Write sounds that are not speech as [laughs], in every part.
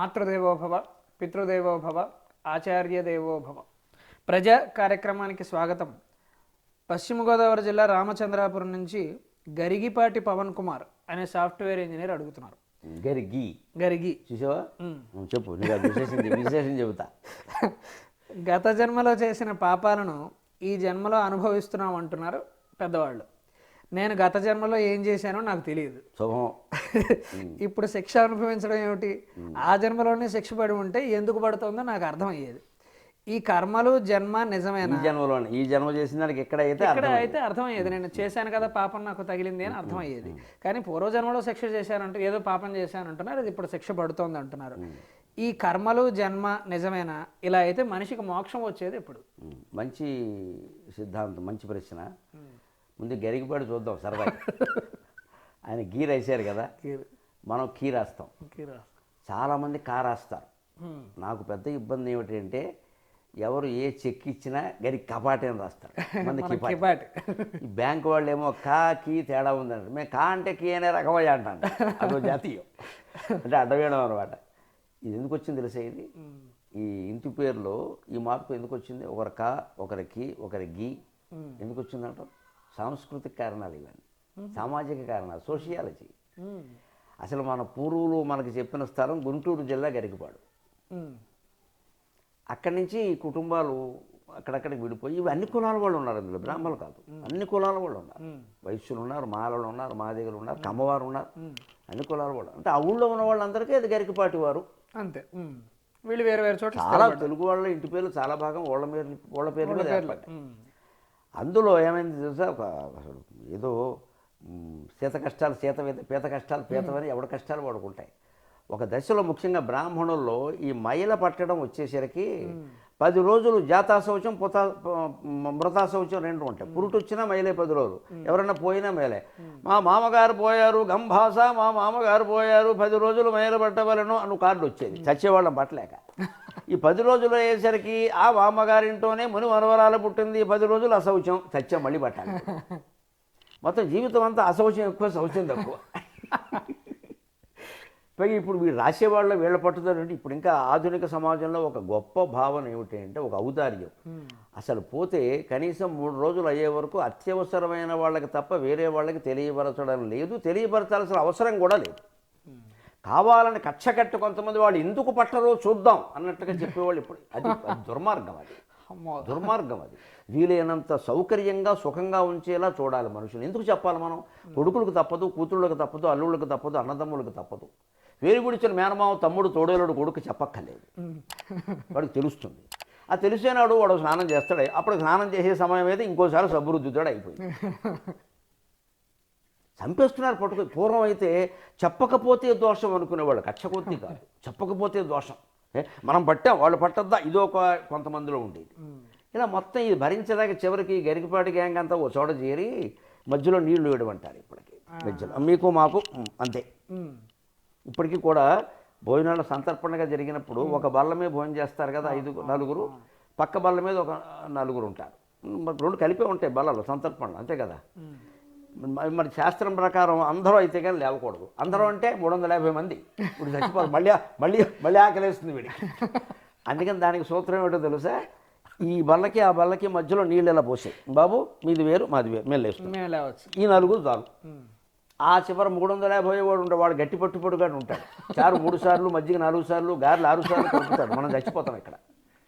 మాతృదేవోభవ పితృదేవోభవ ఆచార్య దేవోభవ ప్రజా కార్యక్రమానికి స్వాగతం. పశ్చిమ గోదావరి జిల్లా రామచంద్రాపురం నుంచి గరిగిపాటి పవన్ కుమార్ అనే సాఫ్ట్వేర్ ఇంజనీర్ అడుగుతున్నారు. గరిగి. చూసావా? ఉం, చెప్పు విశేషం చెబుతా. గత జన్మలో చేసిన పాపాలను ఈ జన్మలో అనుభవిస్తున్నాం అంటున్నారు పెద్దవాళ్ళు. నేను గత జన్మలో ఏం చేశానో నాకు తెలియదు. శుభం. [laughs] ఇప్పుడు శిక్ష అనుభవించడం ఏమిటి? ఆ జన్మలోనే శిక్ష పడి ఉంటే ఎందుకు పడుతుందో నాకు అర్థమయ్యేది. ఈ కర్మలు జన్మ నిజమేనా? జన్మలోనే. ఈ జన్మ చేసిన దానికి ఎక్కడ అయితే ఇక్కడ అయితే అర్థమయ్యేది. నేను చేశాను కదా పాపం నాకు తగిలింది అని అర్థమయ్యేది. కానీ పూర్వజన్మలో శిక్ష చేశానంటూ ఏదో పాపం చేశాను అంటున్నారు అది ఇప్పుడు శిక్ష పడుతోంది అంటున్నారు. ఈ కర్మలు జన్మ నిజమేనా? ఇలా అయితే మనిషికి మోక్షం వచ్చేది ఇప్పుడు. మంచి సిద్ధాంతం మంచి ప్రశ్న. ముందు గరిగిపాడు చూద్దాం సరదా. [laughs] ఆయన గీ రాశారు కదా. మనం కీ రాస్తాం. చాలామంది కా రాస్తారు. నాకు పెద్ద ఇబ్బంది ఏమిటంటే ఎవరు ఏ చెక్ ఇచ్చినా గరి కపాటి అని రాస్తారు. మంది [laughs] కిపాటి. కిపాటి. ఈ బ్యాంక్ వాళ్ళు ఏమో కా కీ తేడా ఉందంట మేము కా అంటే కీ అనే రకమయ్యా అంటాను అదో [laughs] జాతీయం. అంటే అడ్డవేయడం అనమాట ఇది ఎందుకు వచ్చింది తెలిసే ఇది? ఈ ఇంటి పేరులో ఈ మార్పు ఎందుకు వచ్చింది? ఒకరి కా ఒకరి కీ ఒకరి గీ ఎందుకు వచ్చిందంట సాంస్కృతిక కారణాలు ఇవన్నీ. సామాజిక కారణాలు సోషియాలజీ. అసలు మన పూర్వులు మనకి చెప్పిన స్థలం గుంటూరు జిల్లా గరికపాడు. అక్కడి నుంచి ఈ కుటుంబాలు అక్కడక్కడికి విడిపోయి ఇవి అన్ని కులాల వాళ్ళు ఉన్నారు అందులో బ్రాహ్మణులు కాదు. అన్ని కులాల వాళ్ళు ఉన్నారు. వైశ్యులు ఉన్నారు మాలలు ఉన్నారు మాదిగలు ఉన్నారు కమ్మవారు ఉన్నారు. అన్ని కులాల వాళ్ళు. అంటే ఆ ఊళ్ళో ఉన్న వాళ్ళందరికీ అది గరికపాటి వారు. అంతే. వీళ్ళు వేరు వేరు చోట్ల చాలా తెలుగు వాళ్ళ ఇంటి పేర్లు చాలా భాగం వాళ్ళ పేర్లు వాళ్ళ పేర్లు. మీద. అందులో ఏమైంది తెలుసా? ఒక అసలు ఏదో శీత కష్టాలు శీత పీత కష్టాలు పీతవని ఎవడ కష్టాలు వాడుకుంటాయి. ఒక దశలో ముఖ్యంగా బ్రాహ్మణుల్లో ఈ మైల పట్టడం వచ్చేసరికి పది రోజులు జాతా శౌచం పుతా ప- మృతా శౌచం రెండు ఉంటాయి. పురుటు వచ్చినా మైలే పది రోజులు. ఎవరన్నా పోయినా మైలే. మా మామగారు పోయారు గంభాస మా మామగారు పోయారు పది రోజులు మైల పట్టవలను అను కార్డు వచ్చేది. చచ్చేవాళ్ళం పట్టలేక. ఈ పది రోజులు అయ్యేసరికి ఆ మామగారింటోనే ముని మనవరాలు పుట్టింది పది రోజులు అశౌచం చచ్చా మళ్ళీ పట్టాలి. [laughs] మొత్తం జీవితం అంతా అశౌచం ఎక్కువ శౌచం తక్కువ. [laughs] పైగా ఇప్పుడు వీళ్ళు రాసేవాళ్ళ వీళ్ళ పట్టుదల అంటే ఇప్పుడు ఇంకా ఆధునిక సమాజంలో ఒక గొప్ప భావన ఏమిటి అంటే ఒక ఔదార్యం. అసలు పోతే కనీసం మూడు రోజులు అయ్యే వరకు అత్యవసరమైన వాళ్ళకి తప్ప వేరే వాళ్ళకి తెలియపరచడం లేదు తెలియపరచాల్సిన అవసరం కూడా లేదు. కావాలని కక్ష కట్టు కొంతమంది వాళ్ళు ఎందుకు పట్టరో చూద్దాం అన్నట్టుగా చెప్పేవాళ్ళు ఇప్పుడు. అది దుర్మార్గం అది. దుర్మార్గం అది. వీలైనంత సౌకర్యంగా సుఖంగా ఉంచేలా చూడాలి మనుషులు. ఎందుకు చెప్పాలి మనం? కొడుకులకు తప్పదు కూతుళ్ళకు తప్పదు అల్లుళ్ళకి తప్పదు అన్నదమ్ములకు తప్పదు. వేరు గుడిచిన మేనమావ తమ్ముడు తోడేలుడు కొడుకు చెప్పక్కర్లేదు. వాడికి తెలుస్తుంది. ఆ తెలిసేనాడు వాడు స్నానం చేస్తాడు. అప్పుడు స్నానం చేసే సమయం అయితే ఇంకోసారి సబ్బురుద్దుతాడు అయిపోయింది. చంపేస్తున్నారు పట్టుకు పూర్వం అయితే చెప్పకపోతే దోషం అనుకునేవాళ్ళు కక్ష కొద్ది [laughs] కాదు. చెప్పకపోతే దోషం. మనం పట్టాం వాళ్ళు పట్టద్దా ఇదో ఒక కొంతమందిలో ఉండేది. ఇలా మొత్తం ఇది భరించదాక చివరికి గరికపాటి గ్యాంగ్ అంతా ఓ చోట చేరి మధ్యలో నీళ్ళు వేయడమంటారు ఇప్పటికి మధ్యలో. మీకు మాకు అంతే. ఇప్పటికీ కూడా భోజనాలు సంతర్పణగా జరిగినప్పుడు ఒక బల్ల మీద భోజనం చేస్తారు కదా ఐదు నలుగురు పక్క బల్ల మీద ఒక నలుగురు ఉంటారు. రెండు కలిపే ఉంటాయి బల్లలు సంతర్పణలు అంతే కదా? మరి- శాస్త్రం ప్రకారం అందరూ అయితే కానీ లేవకూడదు. అందరూ అంటే మూడు వందల యాభై మంది. ఇప్పుడు చచ్చిపోదు మళ్ళీ మళ్ళీ మళ్ళీ ఆకలేస్తుంది వీడికి. అందుకని దానికి సూత్రం ఏమిటో తెలుసా? ఈ బల్లకి ఆ బల్లకి మధ్యలో నీళ్ళు ఇలా పోసాయి. బాబు మీది వేరు మాది వేరు. మేము లేవచ్చు. ఈ నలుగురు చాలు. ఆ చివర మూడు వందల యాభై వాడు ఉంటాడు వాడు గట్టి పట్టుపడుగాడు ఉంటాడు. చారు మూడు సార్లు మజ్జిగ నాలుగు సార్లు గారెలు ఆరు సార్లు కలుపుతాడు. మనం చచ్చిపోతాం ఇక్కడ.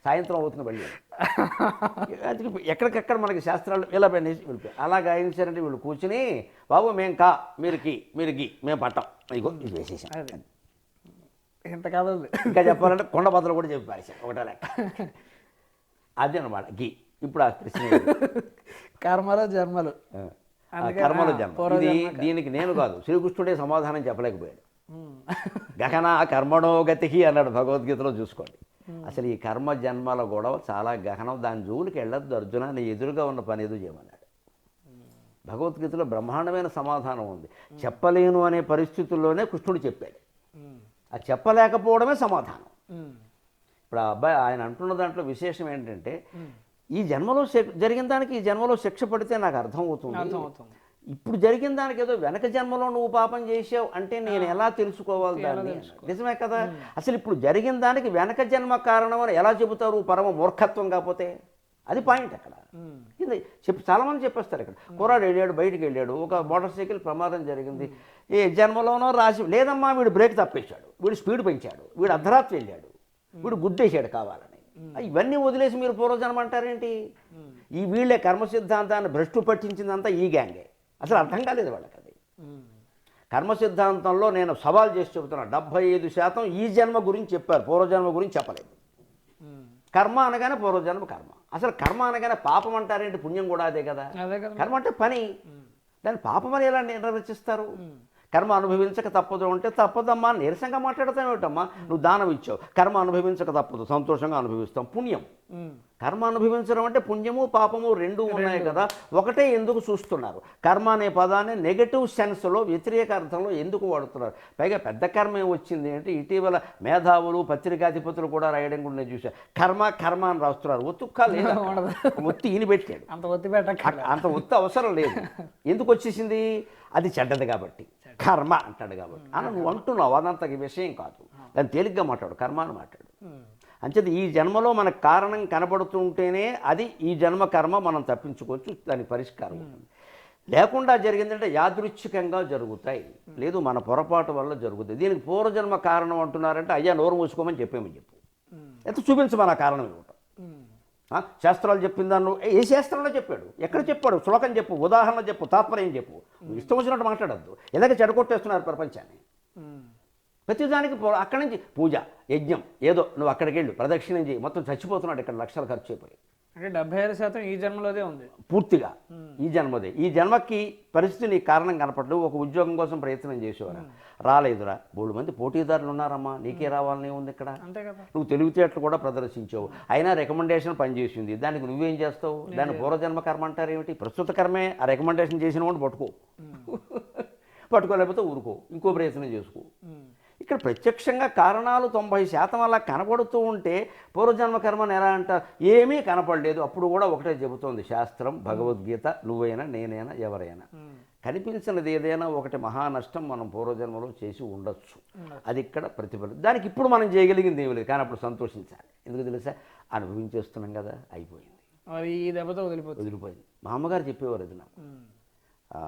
సాయంత్రం అవుతుంది మళ్ళీ. [laughs] అందుకే ఎక్కడికెక్కడ మనకి శాస్త్రాలు ఇలా పనేసి వెళ్ళిపోయి అలాగా ఏం చేశారంటే వీళ్ళు కూర్చుని బాబు మేము కా మీరు కి మీరు గి మేము పట్టాం. ఇగో ఇది వేసేసాం. ఇంత కదలదు ఇంకా చెప్పాలంటే కొండ బద్దలు కూడా చెప్పి పారేసాం ఒకటే లెక్క. అదే అనమాట గి. ఇప్పుడు ఆ ప్రశ్న? కర్మలు జన్మలు. కర్మల జన్మ ఇది దీనికి నేను కాదు శ్రీకృష్ణుడే సమాధానం చెప్పలేకపోయాడు. గహన కర్మణో గతికి అన్నాడు భగవద్గీతలో చూసుకోండి. అసలు ఈ కర్మ జన్మల గొడవ చాలా గహనం. దాని జోలికి వెళ్ళొద్దు అర్జున నీ ఎదురుగా ఉన్న పని ఏదో చేయమన్నాడు. భగవద్గీతలో బ్రహ్మాండమైన సమాధానం ఉంది. చెప్పలేను అనే పరిస్థితుల్లోనే కృష్ణుడు చెప్పాడు. ఆ చెప్పలేకపోవడమే సమాధానం. ఇప్పుడు ఆ అబ్బాయి ఆయన అంటున్న దాంట్లో విశేషం ఏంటంటే ఈ జన్మలో జరిగిన దానికి ఈ జన్మలో శిక్ష పడితే నాకు అర్థం అవుతుంది అర్థమవుతుంది. ఇప్పుడు జరిగిన దానికి ఏదో వెనక జన్మలో నువ్వు పాపం చేసావు అంటే నేను ఎలా తెలుసుకోవాలి దాన్ని? నిజమే కదా? అసలు ఇప్పుడు జరిగిన దానికి వెనక జన్మ కారణం అని ఎలా చెబుతారు? పరమ మూర్ఖత్వం కాకపోతే? అది పాయింట్ అక్కడ. ఇది చెప్పి చాలామంది చెప్పేస్తారు ఇక్కడ. కుర్రాడు వెళ్ళాడు బయటికి వెళ్ళాడు. ఒక మోటార్ సైకిల్ ప్రమాదం జరిగింది. ఏ జన్మలోనో రాసి లేదమ్మా వీడు బ్రేక్ తప్పేశాడు. వీడు స్పీడ్ పెంచాడు. వీడు అర్ధరాత్రి వెళ్ళాడు. వీడు గుద్దేశాడు కావాలని. ఇవన్నీ వదిలేసి మీరు పూర్వజన్మ అంటారేంటి? ఈ వీళ్ళే కర్మ సిద్ధాంతాన్ని భ్రష్టు పట్టించిందంతా ఈ గ్యాంగే. అసలు అర్థం కాలేదు వాళ్ళకి అది కర్మ సిద్ధాంతంలో నేను సవాల్ చేసి చెబుతున్నా డెబ్భై ఐదు శాతం ఈ జన్మ గురించి చెప్పారు పూర్వజన్మ గురించి చెప్పలేదు. కర్మ అనగానే పూర్వజన్మ కర్మ. అసలు కర్మ అనగానే పాపం అంటారేంటి పుణ్యం కూడా అదే కదా? కర్మ అంటే పని. దాన్ని పాపమని ఎలా నిర్వచిస్తారు? కర్మ అనుభవించక తప్పదు అంటే తప్పదమ్మా నీరసంగా మాట్లాడతాం ఏమిటమ్మా? నువ్వు దానం ఇచ్చావు. కర్మ అనుభవించక తప్పదు సంతోషంగా అనుభవిస్తాం. పుణ్యం. కర్మ అనుభవించడం అంటే పుణ్యము పాపము రెండు ఉన్నాయి కదా. ఒకటే ఎందుకు చూస్తున్నారు? కర్మ అనే పదాన్ని నెగటివ్ సెన్స్లో వ్యతిరేక అర్థంలో ఎందుకు వాడుతున్నారు? పైగా పెద్ద కర్మ ఏం వచ్చింది అంటే ఇటీవల మేధావులు పత్రికాధిపతులు కూడా రాయడం కూడా నేను చూసా కర్మ కర్మ అని రాస్తున్నారు. ఒత్తుక్క లేదు. [laughs] ఒత్తి ఈని పెట్టాడు. అంత ఒత్తి అంత ఒత్తి అవసరం లేదు. ఎందుకు వచ్చేసింది? అది చెడ్డది కాబట్టి. కర్మ అంటాడు కాబట్టి. అన్న నువ్వు అంటున్నావు అదంత విషయం కాదు. దాన్ని తేలిగ్గా మాట్లాడు కర్మ అని మాట్లాడు అంచేది ఈ జన్మలో మనకు కారణం కనబడుతుంటేనే అది ఈ జన్మ కర్మ మనం తప్పించుకోవచ్చు దానికి పరిష్కారం ఉంటుంది లేకుండా జరిగిందంటే యాదృచ్ఛికంగా జరుగుతాయి. లేదు మన పొరపాటు వల్ల జరుగుతాయి. దీనికి పూర్వజన్మ కారణం అంటున్నారంటే అయ్యా నోరు మూసుకోమని చెప్పేమని చెప్పు. ఎంత చూపించమని ఆ కారణం ఆ, శాస్త్రాలు చెప్పిందాన్ని నువ్వు ఏ శాస్త్రంలో చెప్పాడు? ఎక్కడ చెప్పాడు? శ్లోకం చెప్పు ఉదాహరణ చెప్పు తాత్పర్యం చెప్పు. నువ్వు ఇష్టం వచ్చినట్టు మాట్లాడద్దు. ఎలాగ చెడగొట్టేస్తున్నారు ప్రపంచాన్ని? ప్రతిదానికి అక్కడి నుంచి పూజ యజ్ఞం ఏదో నువ్వు అక్కడికి వెళ్ళు ప్రదక్షిణం చేయి మొత్తం చచ్చిపోతున్నాడు ఇక్కడ లక్షలు ఖర్చు అయిపోయి. అంటే డెబ్బై ఐదు శాతం ఈ జన్మలోదే ఉంది. పూర్తిగా. ఈ జన్మదే. ఈ జన్మకి పరిస్థితి నీకు కారణం కనపడదు ఒక ఉద్యోగం కోసం ప్రయత్నం చేసేవారా? రాలేదురా. మూడు మంది పోటీదారులు ఉన్నారమ్మా. నీకే రావాలని ఉంది ఇక్కడ. అంతే కదా. నువ్వు తెలివితేటలు కూడా ప్రదర్శించావు. అయినా రికమెండేషన్ పనిచేసింది దానికి నువ్వేం చేస్తావు? దాన్ని పూర్వజన్మ కర్మ అంటారు ఏమిటి? ప్రస్తుత కర్మే. ఆ రికమెండేషన్ చేసిన వాడిని పట్టుకో. [laughs] పట్టుకోలేకపోతే ఊరుకో. ఇంకో ప్రయత్నం చేసుకో. ఇక్కడ ప్రత్యక్షంగా కారణాలు తొంభై శాతం అలా కనపడుతూ ఉంటే పూర్వజన్మ కర్మని ఎలా అంటారు? ఏమీ కనపడలేదు. అప్పుడు కూడా ఒకటే చెబుతోంది శాస్త్రం భగవద్గీత నువ్వైనా నేనైనా ఎవరైనా. కనిపించినది ఏదైనా ఒకటి మహా నష్టం మనం పూర్వజన్మలో చేసి ఉండొచ్చు. అది ఇక్కడ ప్రతిఫలం. దానికి ఇప్పుడు మనం చేయగలిగింది ఏమీ లేదు. కానీ అప్పుడు సంతోషించాలి. ఎందుకు తెలుసా? అనుభవించేస్తున్నాం కదా అయిపోయింది. అది దెబ్బతో వదిలిపోయింది. మా అమ్మగారు చెప్పేవారు అది నాకు.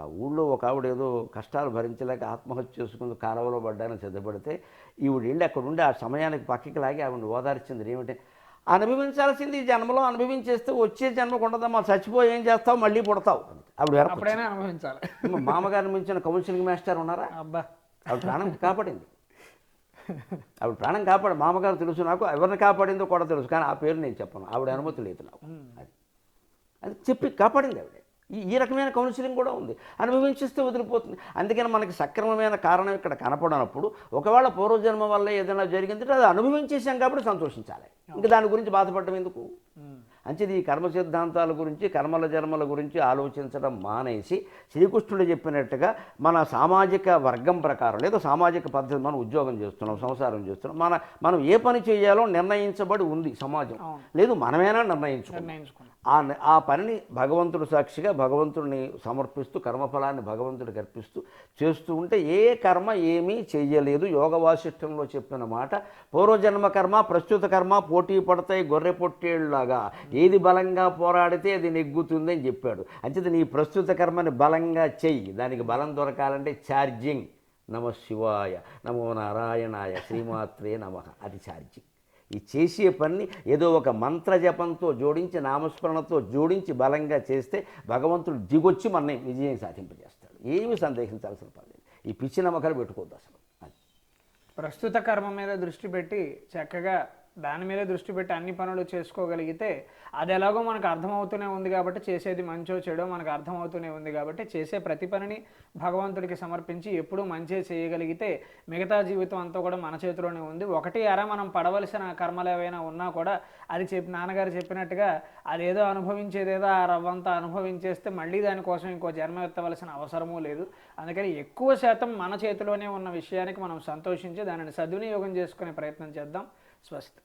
ఊళ్ళో ఒక ఆవిడ ఏదో కష్టాలు భరించలేక ఆత్మహత్య చేసుకుంది కాలువలో పడ్డానని సిద్ధపడితే ఈవిడ వెళ్ళి అక్కడ ఉండి ఆ సమయానికి పక్కకి లాగి ఆవిడ ఓదార్చింది. ఏమిటి? అనుభవించాల్సింది ఈ జన్మలో అనుభవించేస్తే వచ్చే జన్మకు ఉండదమ్మా. చచ్చిపోయి ఏం చేస్తావు? మళ్ళీ పుడతావు. ఆవిడ అనుభవించాలి. మామగారిని మించిన కౌన్సిలింగ్ మాస్టర్ ఉన్నారా? అబ్బా. ఆవిడ ప్రాణం కాపాడింది. ఆవిడ ప్రాణం కాపాడు మామగారు తెలుసు నాకు ఎవరిని కాపాడిందో కూడా తెలుసు కానీ ఆ పేరు నేను చెప్పను. ఆవిడ అనుమతి లేదు నాకు. అది. అది చెప్పి కాపాడింది ఆవిడ. ఈ రకమైన కౌన్సిలింగ్ కూడా ఉంది. అనుభవించిస్తే వదిలిపోతుంది. అందుకని మనకి సక్రమమైన కారణం ఇక్కడ కనపడనప్పుడు ఒకవేళ పూర్వజన్మ వల్ల ఏదైనా జరిగిందంటే అది అనుభవించేసాం కాబట్టి సంతోషించాలి. ఇంకా దాని గురించి బాధపడడం ఎందుకు? అంచేది ఈ కర్మ సిద్ధాంతాల గురించి కర్మల జన్మల గురించి ఆలోచించడం మానేసి శ్రీకృష్ణుడు చెప్పినట్టుగా మన సామాజిక వర్గం ప్రకారం లేదా సామాజిక పద్ధతి మనం ఉద్యోగం చేస్తున్నాం సంసారం చేస్తున్నాం మన మనం ఏ పని చేయాలో నిర్ణయించబడి ఉంది సమాజం. లేదు మనమేనా నిర్ణయించుకున్నాం. ఆ ఆ పనిని భగవంతుడు సాక్షిగా భగవంతుడిని సమర్పిస్తూ కర్మఫలాన్ని భగవంతుడికి అర్పిస్తూ చేస్తూ ఉంటే ఏ కర్మ ఏమీ చెయ్యలేదు. యోగ వాసిష్టంలో చెప్పిన మాట పూర్వజన్మ కర్మ ప్రస్తుత కర్మ పోటీ పడతాయి గొర్రె పొట్టేళ్ళలాగా. ఏది బలంగా పోరాడితే అది నెగ్గుతుంది అని చెప్పాడు. అంచేది నీ ప్రస్తుత కర్మని బలంగా చెయ్యి. దానికి బలం దొరకాలంటే ఛార్జింగ్. నమ శివాయ. నమో నారాయణాయ. శ్రీమాత్రే నమ. అది ఛార్జింగ్. ఈ చేసే పని ఏదో ఒక మంత్ర జపంతో జోడించి నామస్మరణతో జోడించి బలంగా చేస్తే భగవంతుడు దిగొచ్చి మనని విజయం సాధింపజేస్తాడు. ఏమీ సందేహించాల్సిన పని లేదు. ఈ పిచ్చి నమ్మకాలు పెట్టుకోవద్దు అసలు. ప్రస్తుత కర్మ మీద దృష్టి పెట్టి చక్కగా దాని మీద దృష్టి పెట్టి అన్ని పనులు చేసుకోగలిగితే అది ఎలాగో మనకు అర్థమవుతూనే ఉంది కాబట్టి చేసేది మంచో చెడో మనకు అర్థమవుతూనే ఉంది కాబట్టి చేసే ప్రతి పనిని భగవంతుడికి సమర్పించి ఎప్పుడూ మంచి చేయగలిగితే మిగతా జీవితం అంతా కూడా మన చేతిలోనే ఉంది. ఒకటి అర మనం పడవలసిన కర్మలు ఏవైనా ఉన్నా కూడా అది చెప్పి నాన్నగారు చెప్పినట్టుగా అదేదో అనుభవించేదేదో ఆ రవ్వంతా అనుభవించేస్తే మళ్ళీ దానికోసం ఇంకో జన్మ ఎత్తవలసిన అవసరమూ లేదు. అందుకని ఎక్కువ శాతం మన చేతిలోనే ఉన్న విషయానికి మనం సంతోషించి దానిని సద్వినియోగం చేసుకునే ప్రయత్నం చేద్దాం. స్వస్తి.